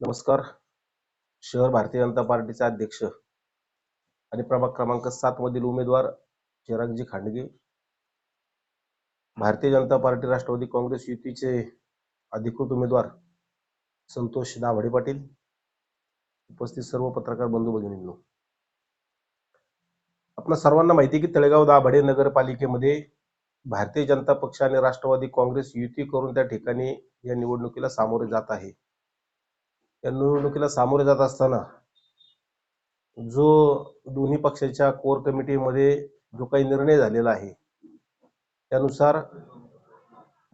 नमस्कार. शहर भारतीय जनता पार्टीचे अध्यक्ष आणि प्रभाग क्रमांक सात मधील उमेदवार चिरागजी खांडगे. भारतीय जनता पार्टी राष्ट्रवादी काँग्रेस युतीचे अधिकृत उमेदवार संतोष दाभडे पाटील. उपस्थित सर्व पत्रकार बंधू भगिनींनो आपल्या सर्वांना माहिती आहे की तळेगाव दाभाडे नगरपालिकेमध्ये भारतीय जनता पक्ष आणि राष्ट्रवादी काँग्रेस युती करून त्या ठिकाणी या निवडणुकीला सामोरे जात आहे. या निवडणुकीला सामोरे जात असताना जो दोन्ही पक्षाच्या कोर कमिटीमध्ये जो काही निर्णय झालेला आहे त्यानुसार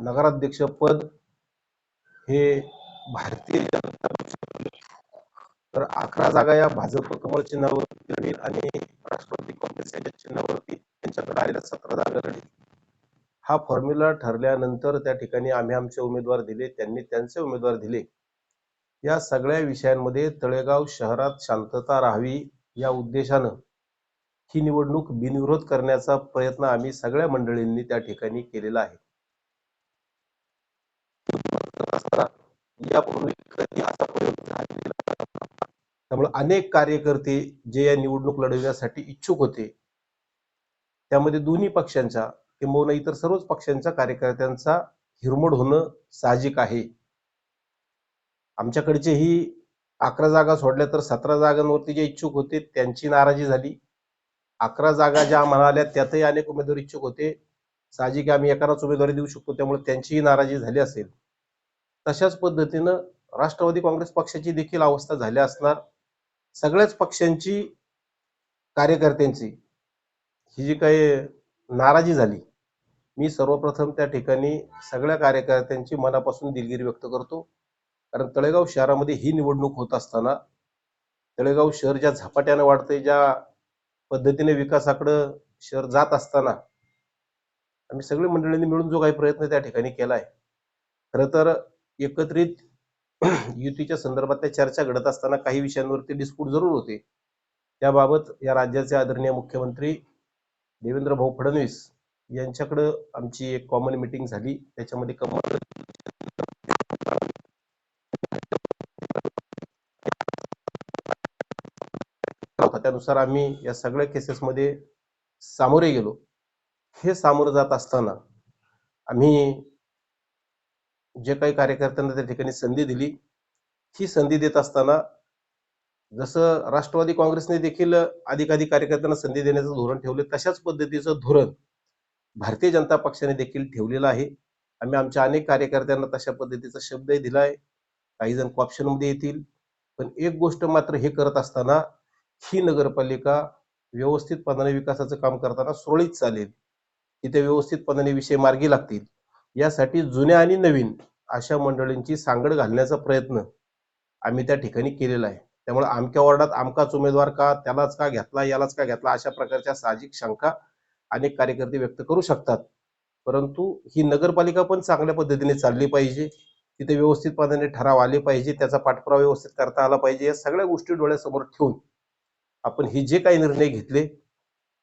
नगराध्यक्ष पद हे भारतीय जनता तर अकरा जागा या भाजप कमळ चिन्हावरती लढेल आणि राष्ट्रवादी काँग्रेस यांच्या चिन्हावरती त्यांच्याकडे आलेल्या सतरा जागा लढेल. हा फॉर्म्युला ठरल्यानंतर त्या ठिकाणी आम्ही आमचे उमेदवार दिले त्यांनी त्यांचे उमेदवार दिले. या सगळ्या विषयांमध्ये तळेगाव शहरात शांतता राहावी या उद्देशानं ही निवडणूक बिनविरोध करण्याचा प्रयत्न आम्ही सगळ्या मंडळींनी त्या ठिकाणी केलेला आहे. त्यामुळे अनेक कार्यकर्ते जे या निवडणूक लढविण्यासाठी इच्छुक होते त्यामध्ये दोन्ही पक्षांच्या किंबहुना इतर सर्वच पक्षांच्या कार्यकर्त्यांचा हिरमोड होणं साहजिक आहे. आमच्याकडचे ही अकरा जागा सोडल्या तर सतरा जागांवरती जे इच्छुक होते त्यांची नाराजी झाली. अकरा जागा ज्या म्हणाल्या त्यातही अनेक उमेदवार इच्छुक होते. साहजिक आम्ही एकालाच उमेदवारी देऊ शकतो त्यामुळे त्यांचीही नाराजी झाली असेल. तशाच पद्धतीनं राष्ट्रवादी काँग्रेस पक्षाची देखील अवस्था झाली असणार. सगळ्याच पक्षांची कार्यकर्त्यांची ही जी काही नाराजी झाली मी सर्वप्रथम त्या ठिकाणी सगळ्या कार्यकर्त्यांची मनापासून दिलगिरी व्यक्त करतो. कारण तळेगाव शहरामध्ये ही निवडणूक होत असताना तळेगाव शहर ज्या झपाट्यानं वाढतंय ज्या पद्धतीने विकासाकडं शहर जात असताना आम्ही सगळे मंडळींनी मिळून जो काही प्रयत्न त्या ठिकाणी केला आहे. खरं तर एकत्रित युतीच्या संदर्भात त्या चर्चा घडत असताना काही विषयांवरती डिस्प्यूट जरूर होते. त्याबाबत या राज्याचे आदरणीय मुख्यमंत्री देवेंद्र भाऊ फडणवीस यांच्याकडं आमची एक कॉमन मिटिंग झाली. त्याच्यामध्ये कमल होता त्यानुसार आम्ही या सगळ्या केसेसमध्ये सामोरे गेलो. हे सामोरं जात असताना आम्ही जे काही कार्यकर्त्यांना त्या ठिकाणी संधी दिली ही संधी देत असताना जसं राष्ट्रवादी काँग्रेसने देखील अधिकाधिक कार्यकर्त्यांना संधी देण्याचं धोरण ठेवले तशाच पद्धतीचं धोरण भारतीय जनता पक्षाने देखील ठेवलेलं आहे. आम्ही आमच्या अनेक कार्यकर्त्यांना तशा पद्धतीचा शब्दही दिलाय. काही जणमध्ये येतील. पण एक गोष्ट मात्र हे करत असताना ही नगरपालिका व्यवस्थितपणाने विकासाचं काम करताना सुरळीत चालेल. तिथे व्यवस्थितपणाने विषय मार्गी लागतील. यासाठी जुन्या आणि नवीन अशा मंडळींची सांगड घालण्याचा प्रयत्न आम्ही त्या ठिकाणी केलेला आहे. त्यामुळे आमच्या वॉर्डात आमकाच उमेदवार का त्यालाच का घेतला यालाच का घेतला अशा प्रकारच्या साहजिक शंका अनेक कार्यकर्ते व्यक्त करू शकतात. परंतु ही नगरपालिका पण चांगल्या पद्धतीने चालली पाहिजे. तिथे व्यवस्थितपणाने ठराव आले पाहिजे. त्याचा पाठपुरावा व्यवस्थित करता आला पाहिजे. या सगळ्या गोष्टी डोळ्यासमोर ठेवून आपण हे जे काही निर्णय घेतले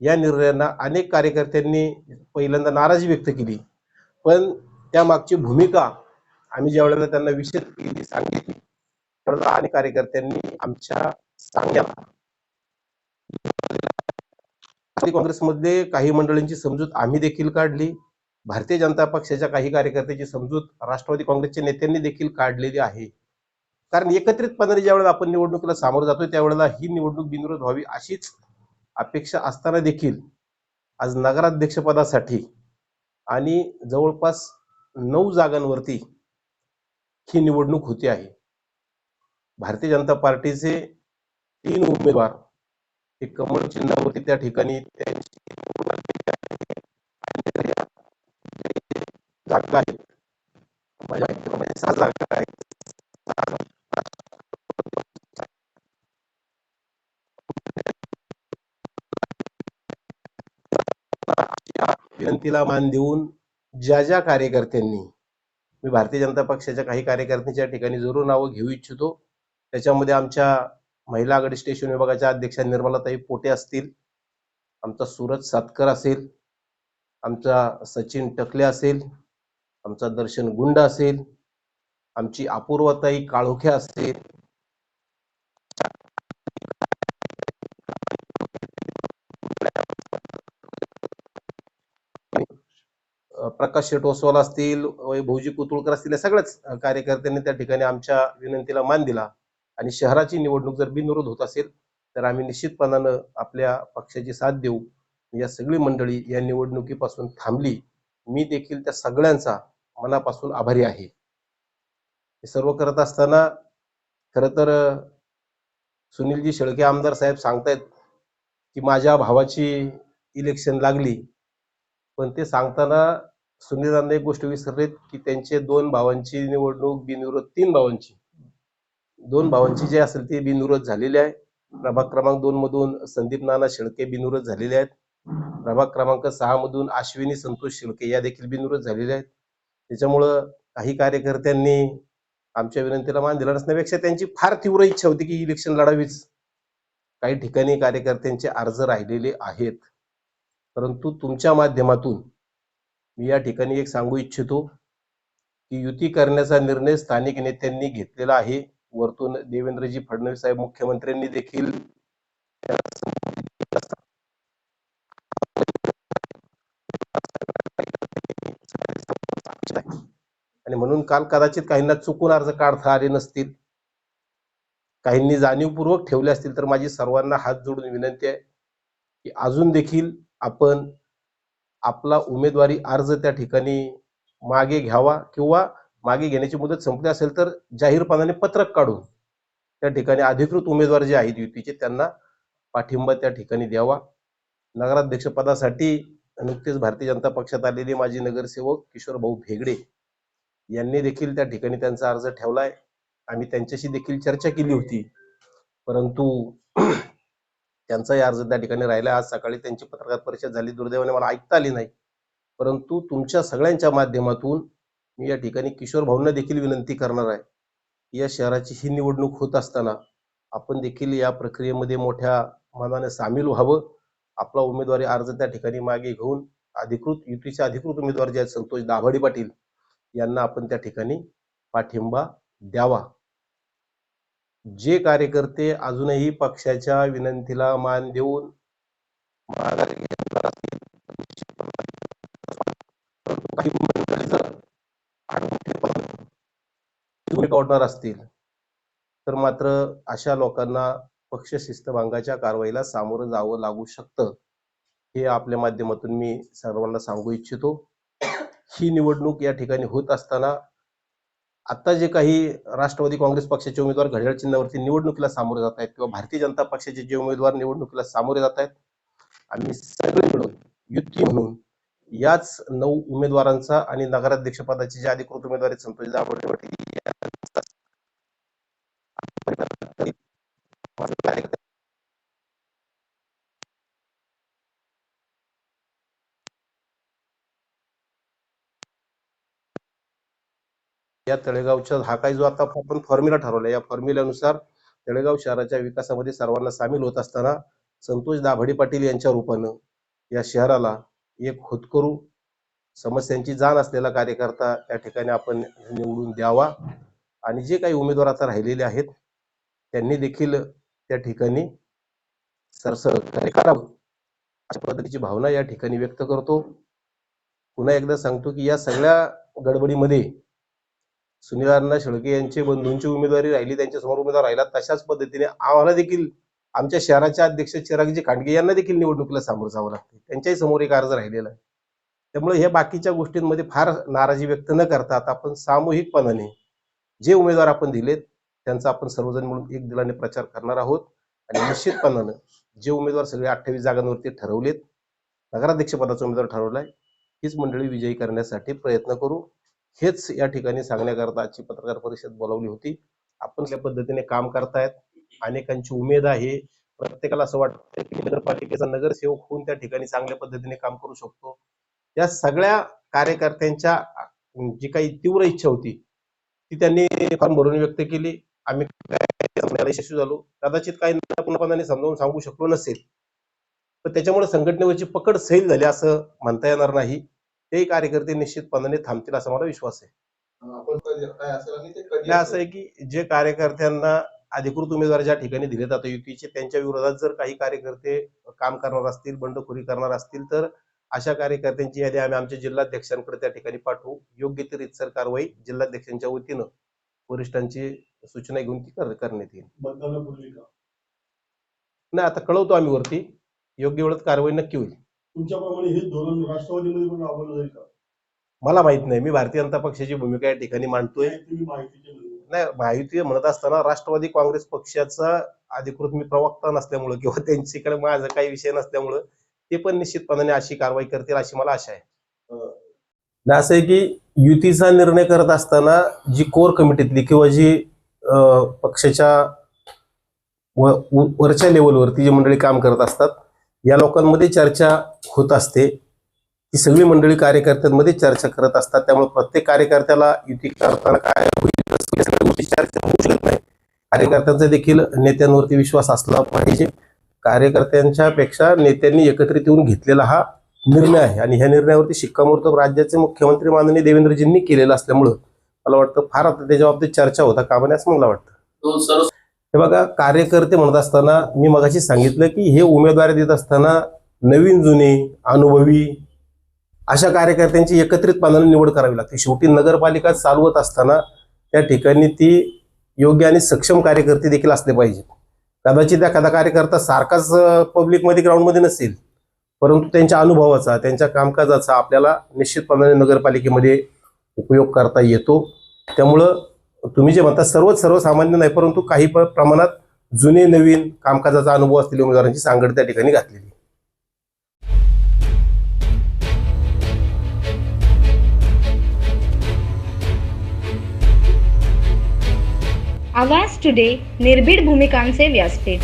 या निर्णयांना अनेक कार्यकर्त्यांनी पहिल्यांदा नाराजी व्यक्त केली. पण त्या मागची भूमिका आम्ही ज्या वेळेला त्यांना विशेष केली सांगितली त्यावेळेला अनेक कार्यकर्त्यांनी आमच्या सांगण्याला काँग्रेसमध्ये काही मंडळींची समजूत आम्ही देखील काढली. भारतीय जनता पक्षाच्या काही कार्यकर्त्याची समजूत राष्ट्रवादी काँग्रेसच्या नेत्यांनी देखील काढलेली आहे. कारण एकत्रितपणाने ज्यावेळेला आपण निवडणुकीला सामोरं जातोय त्यावेळेला ही निवडणूक बिनविरोध व्हावी अशीच अपेक्षा असताना देखील आज नगराध्यक्षपदासाठी आणि जवळपास नऊ जागांवरती ही निवडणूक होती आहे. भारतीय जनता पार्टीचे तीन उमेदवार हे कमळ चिन्हावरती त्या ठिकाणी त्यांची म्हणजे जागा आहेत माझ्या माहितीप्रमाणे सहा जागा आहेत विनंतीला मान देऊन ज्या ज्या कार्यकर्त्यांनी मी भारतीय जनता पक्षाच्या काही कार्यकर्त्यांच्या ठिकाणी जरूर नावं घेऊ इच्छितो. त्याच्यामध्ये आमच्या महिला आघाडी स्टेशन विभागाच्या अध्यक्षा निर्मलाताई पोटे असतील. आमचा सूरज सातकर असेल. आमचा सचिन टकले असेल. आमचा दर्शन गुंड असेल. आमची अपूर्वताई काळोखे असेल. प्रकाश शेट ओसवाल असतील भाऊजी कुतुळकर असतील या सगळ्याच कार्यकर्त्यांनी त्या ठिकाणी आमच्या विनंतीला मान दिला. आणि शहराची निवडणूक जर बिनविरोध होत असेल तर आम्ही निश्चितपणानं आपल्या पक्षाची साथ देऊ. या सगळी मंडळी या निवडणुकीपासून थांबली. मी देखील त्या सगळ्यांचा मनापासून आभारी आहे. हे सर्व करत असताना खर तर सुनीलजी शेळके आमदार साहेब सांगतायत की माझ्या भावाची इलेक्शन लागली. पण ते सांगताना सुनीलांना एक गोष्ट विसरलेत की त्यांचे दोन भावांची निवडणूक बिनविरोध तीन भावांची. दोन भावांची जे असेल ते बिनविरोध झालेले आहे. प्रभाग क्रमांक दोन मधून संदीप नाना शेळके बिनविरोध झालेले आहेत. प्रभाग क्रमांक सहा मधून अश्विनी संतोष शेळके या देखील बिनविरोध झालेल्या आहेत. त्याच्यामुळं काही कार्यकर्त्यांनी आमच्या विनंतीला मान दिला नसण्यापेक्षा त्यांची फार तीव्र इच्छा होती की इलेक्शन लढावीच. काही ठिकाणी कार्यकर्त्यांचे अर्ज राहिलेले आहेत. परंतु तुमच्या माध्यमातून मी या ठिकाणी एक सांगू इच्छितो की युती करण्याचा निर्णय स्थानिक नेत्यांनी घेतलेला आहे. वरतून देवेंद्रजी फडणवीस साहेब मुख्यमंत्र्यांनी देखील आणि म्हणून काल कदाचित काहींना चुकून अर्ज काढता आले नसतील. काहींनी जाणीवपूर्वक ठेवले असतील तर माझी सर्वांना हात जोडून विनंती आहे की अजून देखील आपण आपला उमेदवारी अर्ज त्या ठिकाणी मागे घ्यावा किंवा मागे घेण्याची मुदत संपली असेल तर जाहीरपणाने पत्रक काढून त्या ठिकाणी अधिकृत उमेदवार जे आहेत युतीचे त्यांना पाठिंबा त्या ठिकाणी द्यावा. नगराध्यक्षपदासाठी नुकतेच भारतीय जनता पक्षात आलेले माजी नगरसेवक किशोर भाऊ भेगडे यांनी देखील त्या ठिकाणी त्यांचा अर्ज ठेवलाय. आम्ही त्यांच्याशी देखील चर्चा केली होती. परंतु त्यांचाही अर्ज त्या ठिकाणी राहिला. आज सकाळी त्यांची पत्रकार परिषद झाली. दुर्दैवाने मला ऐकता आली नाही. परंतु तुमच्या सगळ्यांच्या माध्यमातून मी या ठिकाणी किशोर भाऊंना देखील विनंती करणार आहे या शहराची ही निवडणूक होत असताना आपण देखील या प्रक्रियेमध्ये मोठ्या मनाने सामील व्हावं. आपला उमेदवारी अर्ज त्या ठिकाणी मागे घेऊन अधिकृत युतीचे अधिकृत उमेदवार जे आहेत संतोष दाभाडे पाटील यांना आपण त्या ठिकाणी पाठिंबा द्यावा. जे कार्यकर्ते अजूनही पक्षाच्या विनंतीला मान देऊन माघारी घेणार असतील, काही मंडळी जर असतील तर मात्र अशा लोकांना पक्ष शिस्तभंगाच्या कारवाईला सामोरं जावं लागू शकतं हे आपल्या माध्यमातून मी सर्वांना सांगू इच्छितो. ही निवडणूक या ठिकाणी होत असताना आता जे काही राष्ट्रवादी काँग्रेस पक्षाचे उमेदवार घड्याळ चिन्हावरती निवडणुकीला सामोरे जात आहेत किंवा भारतीय जनता पक्षाचे जे उमेदवार निवडणुकीला सामोरे जात आहेत आम्ही सगळे मिळून युती म्हणून याच नऊ उमेदवारांचा आणि नगराध्यक्ष पदाचे जे अधिकृत उमेदवार आहेत संतोष दाभोळे पाटील यांचा माझं कार्यकर्ते या तळेगावच्या हा काही जो आता आपण फॉर्म्युला ठरवला या फॉर्म्युल्यानुसार तळेगाव शहराच्या विकासामध्ये सर्वांना सामील होत असताना संतोष दाभडे पाटील यांच्या रूपानं या शहराला एक होतकरू समस्यांची जाण असलेला कार्यकर्ता त्या ठिकाणी आपण निवडून द्यावा. आणि जे काही उमेदवार आता राहिलेले आहेत त्यांनी देखील त्या ठिकाणी सरसहकार्य करावं. अशा पद्धतीची भावना या ठिकाणी व्यक्त करतो. पुन्हा एकदा सांगतो की या सगळ्या गडबडीमध्ये सुनीलांना शेळके यांचे बंधूंची उमेदवारी राहिली त्यांच्यासमोर उमेदवार राहिला तशाच पद्धतीने आम्हाला देखील आमच्या शहराच्या अध्यक्ष चिरागजी खांडगे यांना देखील निवडणुकीला सामोरं जावं लागते त्यांच्याही समोर एक अर्ज राहिलेला आहे. त्यामुळे हे बाकीच्या गोष्टींमध्ये फार नाराजी व्यक्त न करता आता आपण सामूहिकपणाने जे उमेदवार आपण दिलेत त्यांचा आपण सर्वजण मिळून एक दिलाने प्रचार करणार आहोत. आणि निश्चितपणानं जे उमेदवार सगळे अठ्ठावीस जागांवरती ठरवलेत नगराध्यक्षपदाचा उमेदवार ठरवलाय हीच मंडळी विजयी करण्यासाठी प्रयत्न करू. हेच या ठिकाणी सांगण्याकरता आजची पत्रकार परिषद बोलावली होती. आपण त्या पद्धतीने काम करतायत. अनेकांची उमेद आहे. प्रत्येकाला असं वाटतं की नगरपालिकेचा नगरसेवक होऊन त्या ठिकाणी चांगल्या पद्धतीने काम करू शकतो. या सगळ्या कार्यकर्त्यांच्या जी काही तीव्र इच्छा होती ती त्यांनी फॉर्म भरून व्यक्त केली. आम्ही यशस्वी झालो. कदाचित काही पूर्णपणाने समजावून सांगू शकलो नसेल. पण त्याच्यामुळे संघटनेवरची पकड सैल झाली असं म्हणता येणार नाही. तेही कार्यकर्ते निश्चितपणाने थांबतील असा मला विश्वास आहे. आपण कधी काय असेल आणि ते कधी हे असं आहे की जे कार्यकर्त्यांना अधिकृत उमेदवार ज्या ठिकाणी दिले जातात युतीचे त्यांच्या विरोधात जर काही कार्यकर्ते काम करणार असतील बंडखोरी करणार असतील तर अशा कार्यकर्त्यांची यादी आम्ही आमच्या जिल्हाध्यक्षांकडे त्या ठिकाणी पाठवू. योग्य ती रितसर कारवाई जिल्हाध्यक्षांच्या वतीनं वरिष्ठांची सूचना घेऊन ती कर- करण्यात येईल. नाही आता कळवतो आम्ही वरती. योग्य वेळेत कारवाई नक्की होईल. तुमच्याप्रमाणे हे धोरण राष्ट्रवादीमध्ये पण राबवलं जाईल का? मला माहीत नाही. मी भारतीय जनता पक्षाची भूमिका या ठिकाणी मांडतोय. नाही, तुम्ही माहितीचे. नाही. माहिती म्हणत असताना राष्ट्रवादी काँग्रेस पक्षाचा अधिकृत मी प्रवक्ता नसल्यामुळं किंवा त्यांच्याकडे माझा काही विषय नसल्यामुळं ते पण निश्चितपणाने अशी कारवाई करतील अशी मला आशा आहे. असं आहे की युतीचा निर्णय करत असताना जी कोर कमिटीतली किंवा जी अं, पक्षाच्या व- व- वरच्या लेवलवरती जी मंडळी काम करत असतात या लोकांमध्ये चर्चा होत असते. ती सगळी मंडळी कार्यकर्त्यांमध्ये चर्चा करत असतात. त्यामुळे प्रत्येक कार्यकर्त्याला युती करताना काय होईल चर्चा होऊ शकत नाही. कार्यकर्त्यांचा देखील नेत्यांवरती विश्वास असला पाहिजे. कार्यकर्त्यांच्या पेक्षा नेत्यांनी एकत्रित येऊन घेतलेला हा निर्णय आहे. आणि ह्या निर्णयावरती शिक्कामोर्तब राज्याचे मुख्यमंत्री माननीय देवेंद्रजींनी केलेलं असल्यामुळं मला वाटतं फार आता त्याच्या बाबतीत चर्चा होता कामाने असं मला वाटतं. हे बघा कार्यकर्ते म्हणत असताना मी मगाशी सांगितलं की हे उमेदवारी देत असताना नवीन जुने अनुभवी अशा कार्यकर्त्यांची एकत्रितपणाने निवड करावी लागते. शेवटी नगरपालिका चालवत असताना त्या ठिकाणी ती योग्य आणि सक्षम कार्यकर्ते देखील असले पाहिजेत. कदाचित एखादा कार्यकर्ता सारखाच पब्लिकमध्ये ग्राउंडमध्ये नसेल परंतु त्यांच्या अनुभवाचा त्यांच्या कामकाजाचा आपल्याला निश्चितपणाने नगरपालिकेमध्ये उपयोग करता येतो. त्यामुळं तुम्ही जे म्हणता सर्वच सर्वसामान्य नाही परंतु काही प्रमाणात जुने नवीन कामकाजाचा अनुभव असलेल्या उमेदवारांची सांगड त्या ठिकाणी घातलेली. आवाज टुडे निर्भीड भूमिकांचे व्यासपीठ.